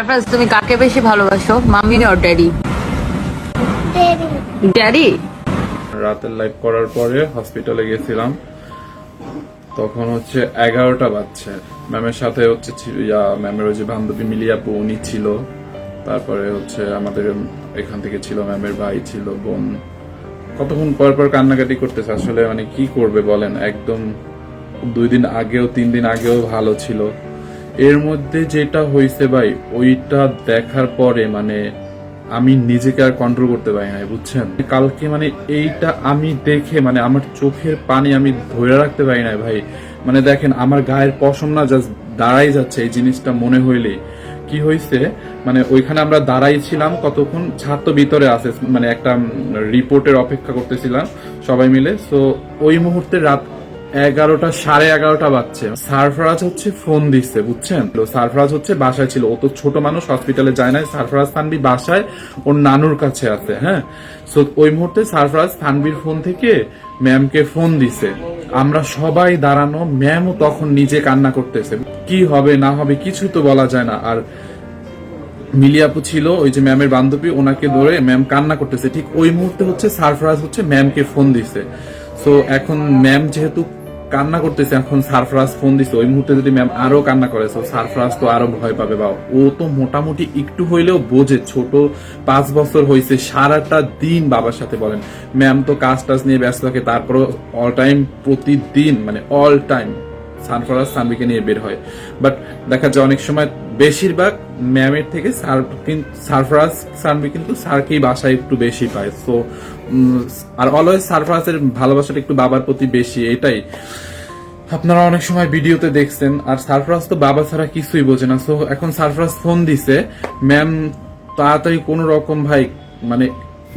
সারফরাজ তুমি কাকে বেশি ভালোবাসো মামি না ড্যাডি ড্যাডি রাতের লাইভ করার পরে হসপিটালে গেছিলাম। তখন হচ্ছে এগারোটা বাজছে। ম্যামের সাথে হচ্ছে ম্যামের ওই যে বান্ধবী মিলিয়াপু উনি ছিল। তারপরে হচ্ছে আমাদের এখান থেকে ছিল ম্যামের ভাই ছিল বোন। কতক্ষণ পর পর কান্নাকাটি করতেছে আসলে মানে কি করবে বলেন? একদম দুই দিন আগেও তিন দিন আগেও ভালো ছিল। এর মধ্যে যেটা হয়েছে ভাই, ওইটা দেখার পরে মানে আমি নিজেকে আর কন্ট্রোল করতে পারি না বুঝছেন? কালকে মানে এইটা আমি দেখে মানে আমার চোখের পানি আমি ধরে রাখতে পারি না ভাই। মানে দেখেন, আমার গায়ের পশম না জাস্ট দাঁড়াই যাচ্ছে এই জিনিসটা মনে হইলে কি হয়েছে মানে ওইখানে আমরা দাঁড়াই ছিলাম কতক্ষণ? ছাত্র ভিতরে আছে মানে একটা রিপোর্টের অপেক্ষা করতেছিলাম সবাই মিলে। সো ওই মুহূর্তে রাত এগারোটা, সাড়ে এগারোটা বাজছে। সারফরাজ হচ্ছে ফোন দিচ্ছে বুঝছেন? তো সারফরাজ হচ্ছে বাসায় ছিল। ও তো ছোট মানুষ হসপিটালে যায় না সারফরাজ থানবি বাসায়, ওর নানুর কাছে আছে হ্যাঁ? সো ওই মুহূর্তে সারফরাজ থানবির ফোন থেকে ম্যামকে ফোন দিছে। আমরা সবাই দাঁড়ানো, ম্যামও তখন নিজে কান্না করতেছে। কি হবে, না হবে কিছু তো বলা যায় না। আর মিলিয়াপু ছিল, ওই যে ম্যামের বান্ধবী, ওনাকে ধরে ম্যাম কান্না করতেছে। ঠিক ওই মুহূর্তে হচ্ছে সারফরাজ হচ্ছে ম্যামকে ফোন দিছে। সো এখন ম্যাম যেহেতু কান্না করতেছে, এখন সারফরাজ ফোন দিছে। ওই মুহূর্তে যদি ম্যাম আরও কান্না করে সারফরাজ তো আরও ভয় পাবে বা ও তো মোটামুটি একটু হইলেও বোঝে, ছোট পাঁচ বছর হয়েছে সারাটা দিন বাবার সাথে বলেন। ম্যাম তো কাজ টাজ নিয়ে ব্যস্ত থাকে, তারপরও অল টাইম প্রতিদিন মানে অল টাইম সানফরাজ সানবিকে নিয়ে বের হয়। বাট দেখা যায় অনেক সময় বেশিরভাগ ম্যামের থেকে সার কিন- সারফরাজ সানবি কিন্তু স্যারকেই বাসায় একটু বেশি পায়। সো আর অলওয়েজ সারফরাজের ভালোবাসাটা একটু বাবার প্রতি বেশি, এটাই। আপনারা অনেক সময় ভিডিওতে দেখছেন, আর সারফরাজ তো বাবা ছাড়া কিছুই বোঝে না। সো এখন সারফরাজ ফোন দিছে, ম্যাম, তাড়াতাড়ি কোনো রকম ভাই মানে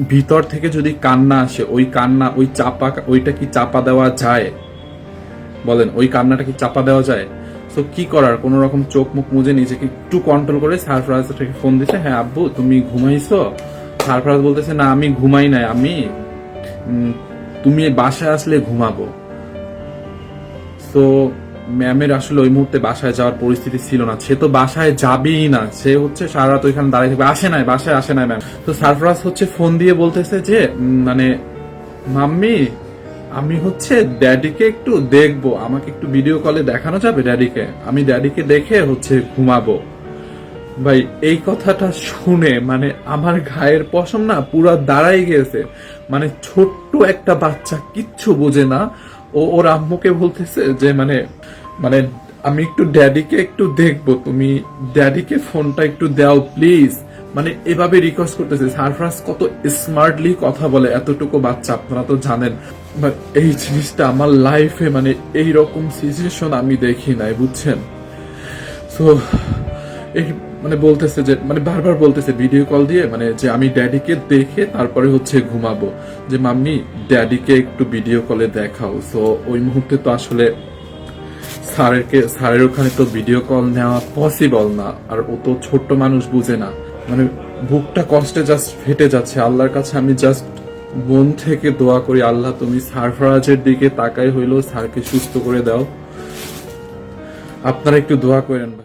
ভিতর থেকে যদি কান্না আসে, ওই কান্না, ওই চাপা, ওইটা কি চাপা দেওয়া যায়? বলেন, ওই কান্নাটা কি চাপা দেওয়া যায়? তো কি করার? কোন রকম চোখ মুখ মুজে নিজেকে একটু কন্ট্রোল করে সারফরাজ থেকে ফোন দিছে হ্যাঁ আব্বু, তুমি ঘুমাইছো? সারফরাজ বলতেছে, না, আমি ঘুমাই নাই, আমি তুমি বাসায় আসলে ঘুমাবো। তো ম্যামের আসলে ওই মুহূর্তে বাসায় যাওয়ার পরিস্থিতি ছিল না। সে তো বাসায় যাবেই না, সে হচ্ছে সারা রাত ওইখানে দাঁড়িয়ে থাকবে। আসে নাই, বাসায় আসে নাই ম্যাম। তো সারফরাজ হচ্ছে ফোন দিয়ে বলতেছে যে মানে মাম্মি আমি হচ্ছে ড্যাডিকে একটু দেখব, আমাকে একটু ভিডিও কলে দেখানো যাবে ড্যাডিকে? আমি ড্যাডিকে দেখে হচ্ছে ঘুমাবো। ভাই, এই কথাটা শুনে মানে আমার ঘায়ের পশম না পুরা দাঁড়াই গেছে। মানে ছোট্ট একটা বাচ্চা কিচ্ছু বোঝে না। ও, ওর আম্মুকে বলতেছে যে মানে মানে আমি একটু ড্যাডিকে একটু দেখব। তুমি ড্যাডিকে ফোনটা একটু দাও প্লিজ মানে এভাবে রিকোয়েস্ট করতেছে সারফরাজ কত স্মার্টলি কথা বলে, এতটুকু বাচ্চা, আপনারা তো জানেন। But এই জিনিসটা আমার লাইফে মানে এই রকম সিচুয়েশন আমি দেখি নাই, বুঝছেন? সো এই মানে বলতেছে যে মানে বারবার বলতেছে ভিডিও কল দিয়ে মানে যে আমি ড্যাডিকে দেখে তারপরে হচ্ছে ঘুমাবো। যে, মাম্মি ড্যাডিকে একটু ভিডিও কলে দেখাও। সো ওই মুহূর্তে তো আসলে স্যারেরকে, স্যারের ওখানে তো ভিডিও কল নেওয়া পসিবল না। আর ও তো ছোট্ট মানুষ, বুঝে না। মানে বুকটা কষ্টে জাস্ট ফেটে যাচ্ছে। আল্লাহর কাছে আমি জাস্ট মন থেকে দোয়া করি, আল্লাহ তুমি সারফরাজের দিকে তাকাই হইল স্যারকে সুস্থ করে দাও। আপনারা একটু দোয়া করেন ভাই।